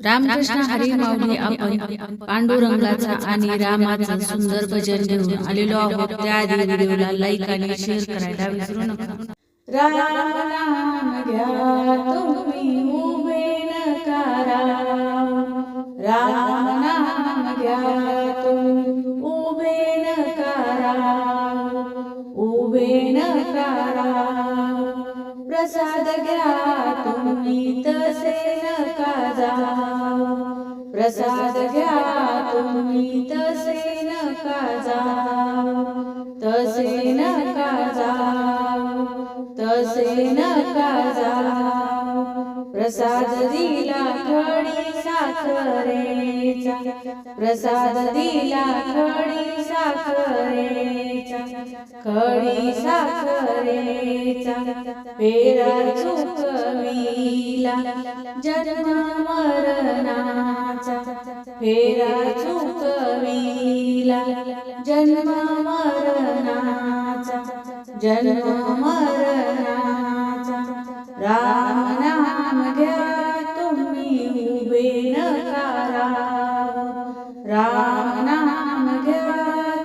रामकृष्ण हरी माऊली आपण पांडुरंगाचा आणि रामाचं सुंदर भजन घेऊन आलेलो आहोत त्याआधी व्हिडिओला लाईक आणि शेअर करायला विसरू नका राम नाम घ्या तुम्ही उभे राम नाम घ्या तुम्ही उभे उभे प्रसाद घ्या तुम्ही तसे प्रसाद घ्या तुम्ही तसे नका जाव तसे नका जाव तसे नका जाव प्रसाद दिला खडी साखरेचा प्रसाद दिला खडी साखरेचा खडी साखरेचा पेरा चुकविला जन्म मरणा फेरा चुकविला जन्म मरणाचा जन्म मरणाचा. राम नाम घ्या तुम्ही उभे नका राम नाम घ्या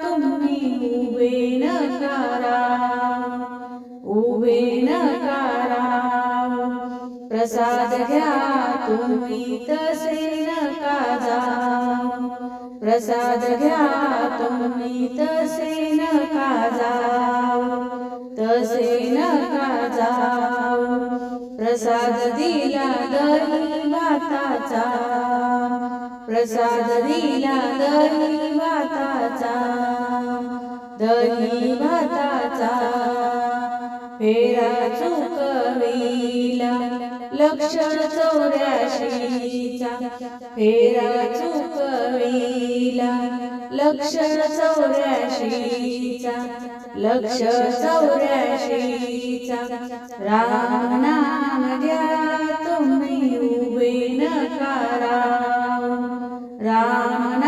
तुम्ही उभे नका राव उभे नका प्रसाद घ्या तुम्ही तसे. नका प्रसाद घ्या तुम्ही तसे नका जाव तसे नका जाव प्रसाद दिला दही भाताचा. प्रसाद दिला दही भाताचा. दही भाताचा. फेरा चुकवी लक्षण चौऱ्याशीचा फेरा चुकविला. लक्षण चौऱ्याशीचा लक्ष चौऱ्याशीचा राम नाम घ्या तुम्ही उभे नकारा राम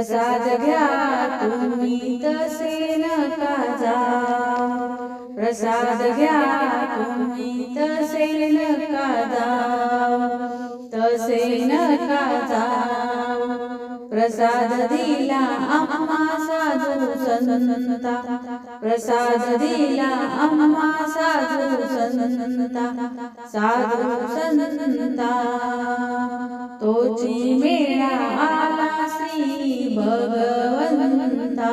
प्रसाद घ्या तुम्ही तसे नका जाव प्रसाद घ्या तुम्ही तसे नका जाव तसे नका जाव प्रसाद दिला अम्मा साधू संता. प्रसाद दिला अम्मा साधू संता. साधू संता. तोची मेळा आला नाही भगवंता.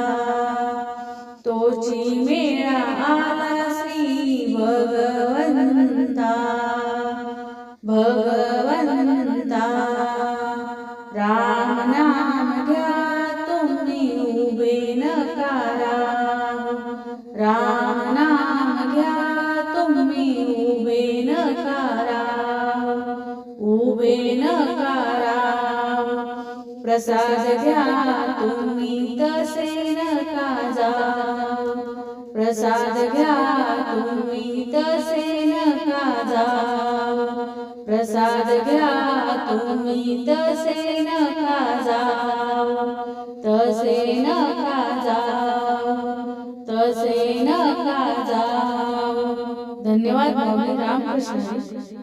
तोची मेळा आला श्री भगवंता. भगवंता राम नाम घ्या तुम्ही उभे नकारा राम नाम घ्या तुम्ही उभे नकारा उभे नका प्रसाद घ्या तुम्ही तसे नका जाव प्रसाद घ्या तुम्ही तसे नका जाव प्रसाद घ्या तुम्ही तसे नका जाव तसे नका जाव तसे नका जाव धन्यवाद रामकृष्ण.